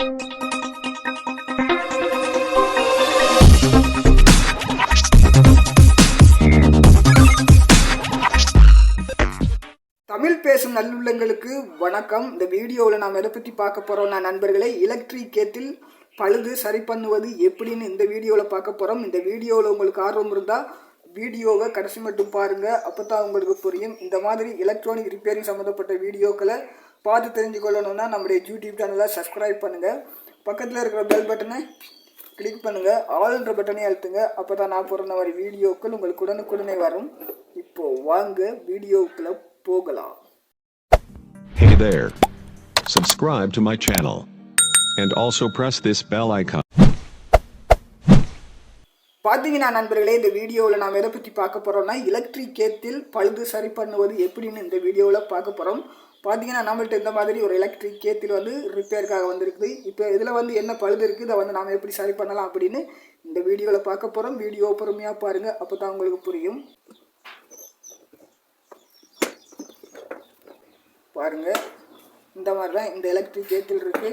தமிழ் பேசும் நல்லுள்ளங்களுக்கு வணக்கம். இந்த வீடியோவில் நாம் எதை பற்றி பார்க்க போகிறோம்னா நண்பர்களே எலக்ட்ரிக் கேத்தில் பழுது சரி பண்ணுவது எப்படின்னு இந்த வீடியோவில் பார்க்க போகிறோம் இந்த வீடியோவில் உங்களுக்கு ஆர்வம் இருந்தால் வீடியோவை கடைசி மட்டும் பாருங்கள் அப்போ தான் உங்களுக்கு புரியும். இந்த மாதிரி எலக்ட்ரானிக் ரிப்பேரிங் சம்மந்தப்பட்ட வீடியோக்களை பார்த்து தெரிஞ்சுக்கொள்ளணும்னா நம்முடைய யூடியூப் சேனலை சப்ஸ்கிரைப் பண்ணுங்கள் பக்கத்தில் இருக்கிற பெல் பட்டனை கிளிக் பண்ணுங்கள் ஆல்ன்ற பட்டனை அழுத்துங்க அப்போ தான் நான் போடுற மாதிரி வீடியோக்கள் உங்களுக்கு உடனுக்குடனே வரும் இப்போது வாங்க வீடியோக்குள்ளே போகலாம் Hey there. Subscribe to my channel. And also press this bell icon. பார்த்தீங்கன்னா நண்பர்களே இந்த வீடியோவில் நாம் எதை பற்றி பார்க்க போகிறோம்னா எலக்ட்ரிக் கேத்தில் பழுது சரி பண்ணுவது எப்படின்னு இந்த வீடியோவில் பார்க்க போகிறோம் பார்த்தீங்கன்னா நம்மள்ட்ட இந்த மாதிரி ஒரு எலக்ட்ரிக் கேத்தில் வந்து ரிப்பேருக்காக வந்திருக்குது. இப்போ இதில் வந்து என்ன பழுது இருக்குது? இதை வந்து நாம் எப்படி சரி பண்ணலாம் அப்படின்னு இந்த வீடியோவில் பார்க்க போகிறோம் வீடியோ பொறுமையாக பாருங்கள் அப்போ தான் உங்களுக்கு புரியும். பாருங்கள் இந்த மாதிரி தான் இந்த எலக்ட்ரிக் கேத்தில் இருக்குது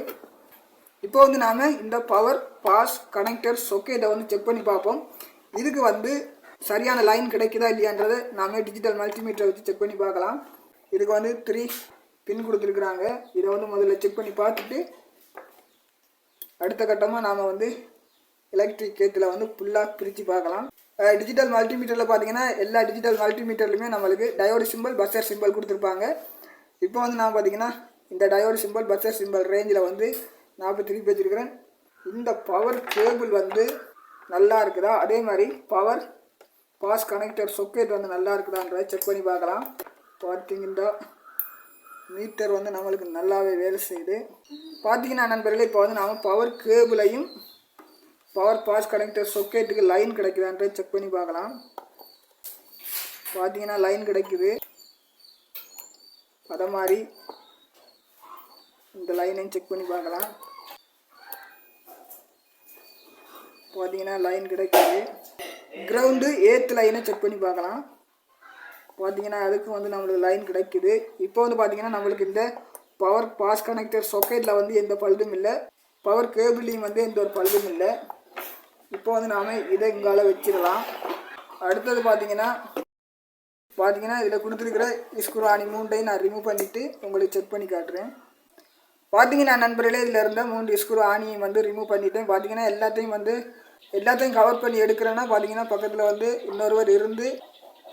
இப்போ வந்து நாம் இந்த பவர் பாஸ் கனெக்டர் சொக்கேட்டை வந்து செக் பண்ணி பார்ப்போம். இதுக்கு வந்து சரியான லைன் கிடைக்குதா இல்லையான்றதை நாம டிஜிட்டல் மல்டிமீட்டரை வச்சு செக் பண்ணி பார்க்கலாம். இதுக்கு வந்து த்ரீ பின் கொடுத்துருக்குறாங்க. இதை வந்து முதல்ல செக் பண்ணி பார்த்துட்டு அடுத்த கட்டமாக நாம் வந்து எலக்ட்ரிக் கேத்தில் வந்து ஃபுல்லாக பிரித்து பார்க்கலாம். டிஜிட்டல் மல்டிமீட்டரில் பார்த்தீங்கன்னா எல்லா டிஜிட்டல் மல்டிமீட்டர்லையுமே நம்மளுக்கு டயோடு சிம்பிள் பஸ்ஸர் சிம்பிள் கொடுத்துருப்பாங்க. இப்போ வந்து நான் பார்த்தீங்கன்னா இந்த டயோடு சிம்பிள் பஸ்ஸர் சிம்பிள் ரேஞ்சில் வந்து நாற்பத்தி திருப்பி வச்சுருக்கிறேன். இந்த பவர் கேபிள் வந்து நல்லா இருக்குதா? அதே மாதிரி பவர் பாஸ் கனெக்டர் சொக்கெட் வந்து நல்லா இருக்குதான்றதை செக் பண்ணி பார்க்கலாம். பார்த்தீங்கன்னா மீட்டர் வந்து நம்மளுக்கு நல்லாவே வேலை செய்யுது. பார்த்தீங்கன்னா நண்பர்களே இப்போ வந்து நாம் பவர் கேபிளையும் பவர் பாஸ் கனெக்டர் சொக்கெட்டுக்கு லைன் கிடைக்குதான்றதை செக் பண்ணி பார்க்கலாம். பார்த்தீங்கன்னா லைன் கிடைக்குது. அதை மாதிரி இந்த லைனையும் செக் பண்ணி பார்க்கலாம். பார்த்தீங்கன்னா லைன் கிடைக்குது. கிரவுண்டு ஏத்து லைனை செக் பண்ணி பார்க்கலாம். பார்த்தீங்கன்னா அதுக்கும் வந்து நம்மளுக்கு லைன் கிடைக்குது. இப்போ வந்து பார்த்தீங்கன்னா நம்மளுக்கு இந்த பவர் பாஸ் கனெக்டர் சாக்கெட்டில் வந்து எந்த பழுதும் இல்லை. பவர் கேபிளையும் வந்து எந்த ஒரு பழுதும் இல்லை. இப்போ வந்து நாம் இதை இங்கால வச்சிடலாம். அடுத்தது பார்த்தீங்கன்னா பார்த்தீங்கன்னா இதில் கொடுத்துருக்கிற ஸ்க்ரூ ஆணி மூண்டையும் நான் ரிமூவ் பண்ணிவிட்டு உங்களுக்கு செக் பண்ணி காட்டுறேன். பார்த்தீங்கன்னா நண்பர்களே இதில் இருந்த மூன்று இஸ்குரு ஆணியும் வந்து ரிமூவ் பண்ணிட்டேன். பார்த்தீங்கன்னா எல்லாத்தையும் வந்து எல்லாத்தையும் கவர் பண்ணி எடுக்கிறேன்னா பார்த்தீங்கன்னா பக்கத்தில் வந்து இன்னொருவர் இருந்து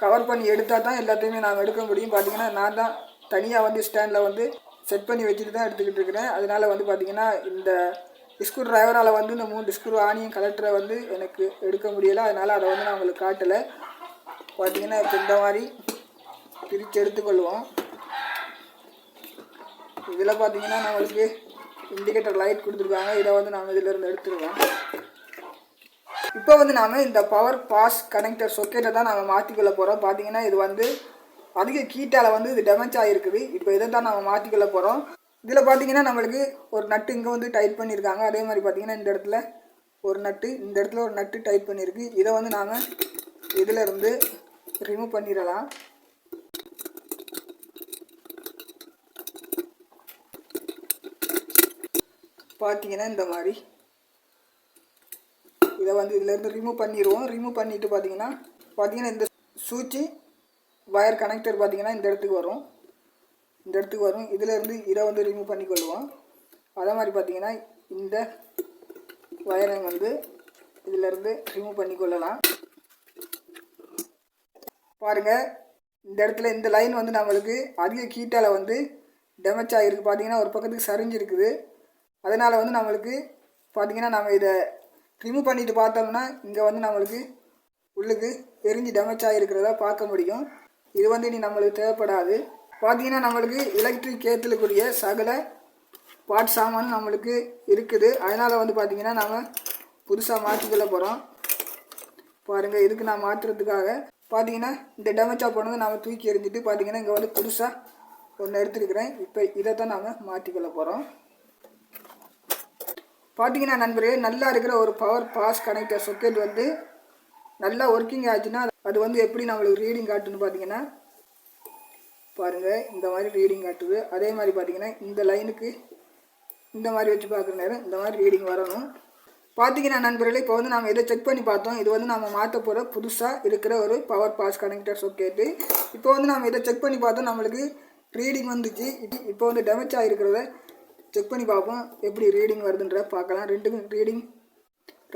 கவர் பண்ணி எடுத்தால் தான் எல்லாத்தையுமே நாங்கள் எடுக்க முடியும். பார்த்தீங்கன்னா நான் தான் தனியாக வந்து ஸ்டாண்டில் வந்து செட் பண்ணி வச்சுட்டு தான் எடுத்துக்கிட்டு இருக்கிறேன். அதனால் வந்து பார்த்தீங்கன்னா இந்த டிஸ்க்ரூ டிரைவரால் வந்து இந்த மூணு டிஸ்க்ரூ ஆணியும் கலெக்டரை வந்து எனக்கு எடுக்க முடியலை. அதனால் அதை வந்து நான் உங்களுக்கு காட்டலை. பார்த்தீங்கன்னா இப்போ இந்த மாதிரி பிரித்து எடுத்துக்கொள்வோம். இதில் பார்த்தீங்கன்னா நம்மளுக்கு இண்டிகேட்டர் லைட் கொடுத்துருக்காங்க. இதை வந்து நாங்கள் இதிலிருந்து எடுத்துருவோம். இப்போ வந்து நாம் இந்த பவர் பாஸ் கனெக்டர் சொக்கெட்டை தான் நாம் மாற்றிக்கொள்ள போகிறோம் பார்த்தீங்கன்னா இது வந்து அதிக கீட்டால் வந்து இது டேமேஜ் ஆகிருக்குது இப்போ இதை தான் நாம் மாற்றிக்கொள்ள போகிறோம் இதில் பார்த்தீங்கன்னா நம்மளுக்கு ஒரு நட்டு இங்கே வந்து டைட் பண்ணியிருக்காங்க அதே மாதிரி பார்த்தீங்கன்னா இந்த இடத்துல ஒரு நட்டு இந்த இடத்துல ஒரு நட்டு டைட் பண்ணியிருக்கு. இதை வந்து நாம் இதிலிருந்து ரிமூவ் பண்ணிடலாம். பார்த்தீங்கன்னா இந்த மாதிரி. இதை வந்து இதிலேருந்து ரிமூவ் பண்ணிடுவோம் ரிமூவ் பண்ணிவிட்டு பார்த்தீங்கன்னா பார்த்தீங்கன்னா இந்த சூச்சி வயர் கனெக்டர் பார்த்தீங்கன்னா இந்த இடத்துக்கு வரும். இந்த இடத்துக்கு வரும். இதிலேருந்து இதை வந்து ரிமூவ் பண்ணிக்கொள்வோம் அதே மாதிரி பார்த்தீங்கன்னா இந்த வயரை வந்து இதிலேருந்து ரிமூவ் பண்ணிக்கொள்ளலாம். பாருங்கள் இந்த இடத்துல இந்த லைன் வந்து நம்மளுக்கு அதிக கீட்டால் வந்து டேமேஜ் ஆகிருக்கு பார்த்தீங்கன்னா ஒரு பக்கத்துக்கு சரிஞ்சிருக்குது. அதனால் வந்து நம்மளுக்கு பார்த்தீங்கன்னா நம்ம இதை ரிமூவ் பண்ணிட்டு பார்த்தோம்னா இங்கே வந்து நம்மளுக்கு உள்ளுக்கு எரிஞ்சு டேமேஜ் ஆகிருக்கிறதா பார்க்க முடியும். இது வந்து இனி நம்மளுக்கு தேவைப்படாது. பார்த்தீங்கன்னா நம்மளுக்கு எலக்ட்ரிக் கேத்துலக்கூடிய சகல பாட் சாமான் நம்மளுக்கு இருக்குது. அதனால் வந்து பார்த்திங்கன்னா நாம் புதுசாக மாற்றிக்கொள்ள போகிறோம் பாருங்கள் இதுக்கு நான் மாற்றுறதுக்காக பார்த்தீங்கன்னா இந்த டேமேஜாக போனது நாம் தூக்கி எறிஞ்சிட்டு பார்த்தீங்கன்னா இங்கே வந்து புதுசாக ஒன்று எடுத்துருக்கிறேன். இப்போ இதை தான் நாம் மாற்றிக்கொள்ள போகிறோம் பார்த்தீங்கன்னா நண்பர்களே நல்லா இருக்கிற ஒரு பவர் பாஸ் கனெக்டர் சொக்கெட் வந்து நல்லா ஒர்க்கிங் ஆச்சுன்னா அது வந்து எப்படி நம்மளுக்கு ரீடிங் காட்டுன்னு பார்த்தீங்கன்னா பாருங்கள் இந்த மாதிரி ரீடிங் காட்டுது. அதே மாதிரி பார்த்தீங்கன்னா இந்த லைனுக்கு இந்த மாதிரி வச்சு பார்க்குற நேரம் இந்த மாதிரி ரீடிங் வரணும். பார்த்தீங்கன்னா நண்பர்களே இப்போ வந்து நம்ம இதை செக் பண்ணி பார்த்தோம் இது வந்து நம்ம மாற்ற போகிற புதுசாக இருக்கிற ஒரு பவர் பாஸ் கனெக்டர் சொக்கேட்டு இப்போ வந்து நம்ம இதை செக் பண்ணி பார்த்தோம் நம்மளுக்கு ரீடிங் வந்துச்சு. இது இப்போ வந்து டேமேஜ் ஆகிருக்கிறத செக் பண்ணி பார்ப்போம். எப்படி ரீடிங் வருதுன்ற பார்க்கலாம். ரெண்டுக்கும் ரீடிங்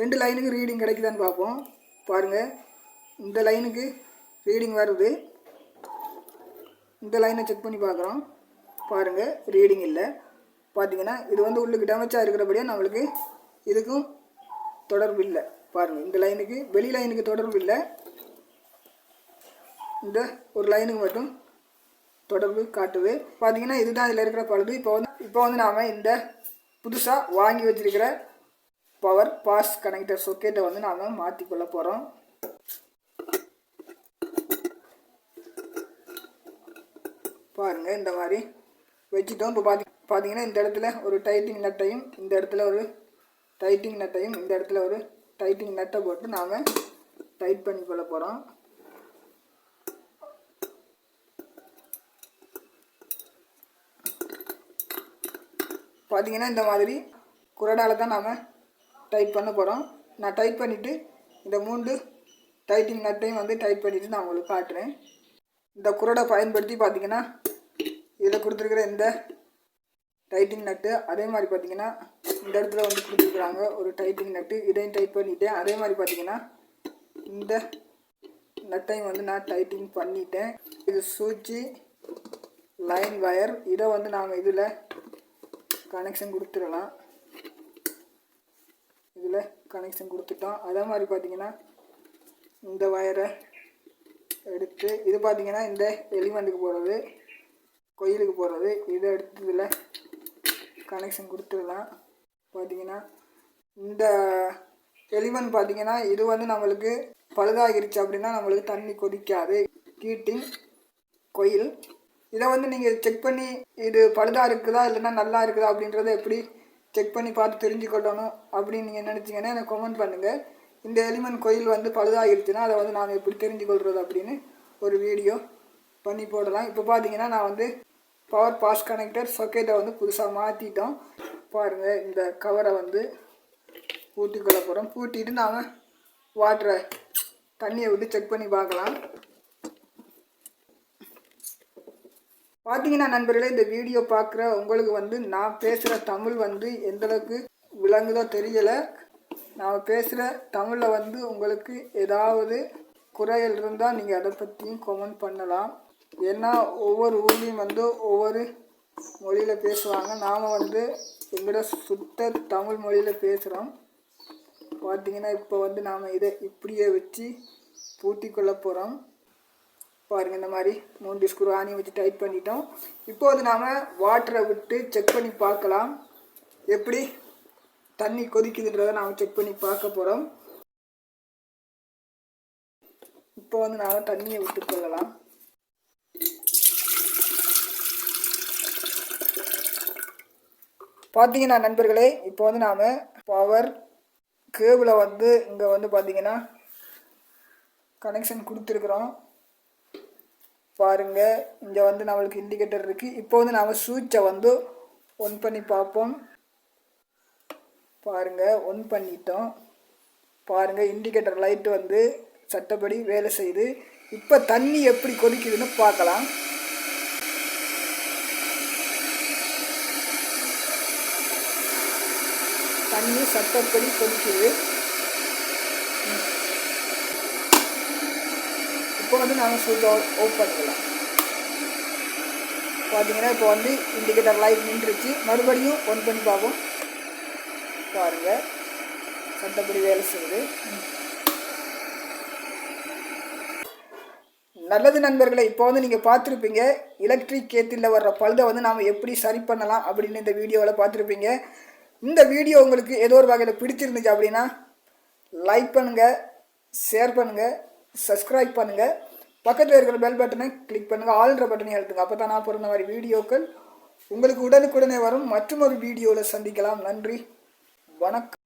ரெண்டு லைனுக்கு ரீடிங் கிடைக்குதான்னு பார்ப்போம். பாருங்கள் இந்த லைனுக்கு ரீடிங் வருது. இந்த லைனை செக் பண்ணி பார்க்குறோம். பாருங்கள் ரீடிங் இல்லை. பார்த்தீங்கன்னா இது வந்து உள்ளுக்கு டேமேஜாக இருக்கிறபடியாக நம்மளுக்கு இதுக்கும் தொடர்பு இல்லை. பாருங்கள் இந்த லைனுக்கு வெளி லைனுக்கு தொடர்பு இல்லை. இந்த ஒரு லைனுக்கு மட்டும் தொடர்பு காட்டுது. பார்த்தீங்கன்னா இதுதான் இதில் இருக்கிற பழுது. இப்போ வந்து இப்போ வந்து நாம் இந்த புதுசாக வாங்கி வச்சிருக்கிற பவர் பாஸ் கனெக்டர் சொக்கேட்டை வந்து நாம் மாற்றிக்கொள்ள போகிறோம் பாருங்கள் இந்த மாதிரி வச்சுட்டோம். இப்போ பார்த்தி பார்த்தீங்கன்னா இந்த இடத்துல ஒரு டைட்டிங் நட்டையும் இந்த இடத்துல ஒரு டைட்டிங் நட்டையும் இந்த இடத்துல ஒரு டைட்டிங் நட்டை போட்டு நாம் டைட் பண்ணி கொள்ள போகிறோம் பார்த்தீங்கன்னா இந்த மாதிரி குரடால் தான் நாம் டைட் பண்ண போகிறோம் நான் டைட் பண்ணிவிட்டு இந்த மூன்று டைட்டிங் நட்டையும் வந்து டைட் பண்ணிவிட்டு நான் உங்களுக்கு காட்டுறேன். இந்த குரடை பயன்படுத்தி பார்த்தீங்கன்னா இதில் கொடுத்துருக்குற இந்த டைட்டிங் நட்டு அதே மாதிரி பார்த்தீங்கன்னா இந்த இடத்துல வந்து கொடுத்துருக்குறாங்க ஒரு டைட்டிங் நட்டு இதையும் டைட் பண்ணிவிட்டேன் அதே மாதிரி பார்த்தீங்கன்னா இந்த நட்டையும் வந்து நான் டைட்டிங் பண்ணிட்டேன். இது சூச்சி லைன் வயர் இதை வந்து நாங்கள் இதில் கனெக்ஷன் கொடுத்துடலாம். இதில் கனெக்ஷன் கொடுத்துட்டோம். அதே மாதிரி பார்த்தீங்கன்னா இந்த வயரை எடுத்து இது பார்த்தீங்கன்னா இந்த எலிமெண்ட்டுக்கு போகிறது கோயிலுக்கு போகிறது இதை எடுத்து இதில் கனெக்ஷன் கொடுத்துடலாம். பார்த்தீங்கன்னா இந்த எலிமெண்ட் பார்த்தீங்கன்னா இது வந்து நம்மளுக்கு பழுதாகிருச்சு அப்படின்னா நம்மளுக்கு தண்ணி கொதிக்காது. கீட்டின் கோயில் இதை வந்து நீங்கள் செக் பண்ணி இது பழுதா இருக்குதா இல்லைன்னா நல்லா இருக்குதா அப்படின்றத எப்படி செக் பண்ணி பார்த்து தெரிஞ்சுக்கொள்ளணும் அப்படின்னு நீங்கள் நினச்சிங்கன்னா எனக்கு கமெண்ட் பண்ணுங்கள் இந்த எலிமெண்ட் கோயில் வந்து பழுதாகிருச்சுன்னா அதை வந்து நாம் எப்படி தெரிஞ்சுக்கொள்கிறது அப்படின்னு ஒரு வீடியோ பண்ணி போடலாம். இப்போ பார்த்தீங்கன்னா நான் வந்து பவர் பாஸ் கனெக்டர் சொக்கேட்டை வந்து புதுசாக மாற்றிட்டோம் பாருங்கள் இந்த கவரை வந்து பூட்டிக்கொள்ள போகிறோம் பூட்டிட்டு நாம் வாட்டரை தண்ணியை விட்டு செக் பண்ணி பார்க்கலாம். பார்த்தீங்கன்னா நண்பர்களே இந்த வீடியோ பார்க்குற உங்களுக்கு வந்து நான் பேசுகிற தமிழ் வந்து எந்தளவுக்கு விளங்குதோ தெரியலை. நான் பேசுகிற தமிழில் வந்து உங்களுக்கு ஏதாவது குறைகள் இருந்தால் நீங்கள் அதை பற்றியும் கமெண்ட் பண்ணலாம். ஏன்னா ஒவ்வொரு ஊர்லேயும் வந்து ஒவ்வொரு மொழியில் பேசுவாங்க. நாம் வந்து எங்களோட சுத்த தமிழ் மொழியில் பேசுகிறோம் பார்த்தீங்கன்னா இப்போ வந்து நாம் இதை இப்படியே வச்சு பூட்டி கொள்ள போகிறோம் பாருங்கள் இந்த மாதிரி மூன்று ஸ்க்ரூ ஆணி வச்சு டைட் பண்ணிட்டோம். இப்போ வந்து நாம் வாட்டரை விட்டு செக் பண்ணி பார்க்கலாம். எப்படி தண்ணி கொதிக்குதுன்றதை நாம் செக் பண்ணி பார்க்க போகிறோம் இப்போ வந்து நாம் தண்ணியை விட்டு கொள்ளலாம். பார்த்தீங்கன்னா நண்பர்களே இப்போ வந்து நாம் பவர் கேபிளை வந்து இங்கே வந்து பார்த்தீங்கன்னா கனெக்ஷன் கொடுத்துருக்குறோம். பாருங்க. இங்கே வந்து நம்மளுக்கு இண்டிகேட்டர் இருக்குது இப்போ வந்து நாம் சுவிட்சை வந்து ஒன் பண்ணி பார்ப்போம். பாருங்க. ஒன் பண்ணிட்டோம். பாருங்கள் இண்டிகேட்டர் லைட்டு வந்து சட்டப்படி வேலை செய்யுது. இப்போ தண்ணி எப்படி கொதிக்குதுன்னு பார்க்கலாம். தண்ணி சட்டப்படி கொதிக்குது. இப்போ வந்து நாங்கள் சுவிட்ச் ஆஃப் பண்ணிக்கலாம் பார்த்தீங்கன்னா இப்போ வந்து இண்டிகேட்டர் லைட் நின்றுச்சு. மறுபடியும் ஒன் பண்ணி பார்ப்போம். பாருங்கள் சட்டப்படி வேலை செய்யுது. நல்லது நண்பர்களை இப்போ வந்து நீங்கள் பார்த்துருப்பீங்க எலக்ட்ரிக் கேத்தில் வர்ற பழுதை வந்து நாம் எப்படி சரி பண்ணலாம் அப்படின்னு இந்த வீடியோவில் பார்த்துருப்பீங்க. இந்த வீடியோ உங்களுக்கு ஏதோ ஒரு வகையில் பிடிச்சிருந்துச்சு அப்படின்னா லைக் பண்ணுங்கள் ஷேர் பண்ணுங்கள் சப்ஸ்கிரைப் பண்ணுங்கள் பக்கத்தில் இருக்கிற பெல் பட்டனை கிளிக் பண்ணுங்கள் ஆல்ன்ற பட்டனை அழுத்துங்க. அப்போ தான் நான் பிறந்த மாதிரி வீடியோக்கள் உங்களுக்கு உடனுக்குடனே வரும். மற்றும் ஒரு வீடியோவில் சந்திக்கலாம். நன்றி. வணக்கம்.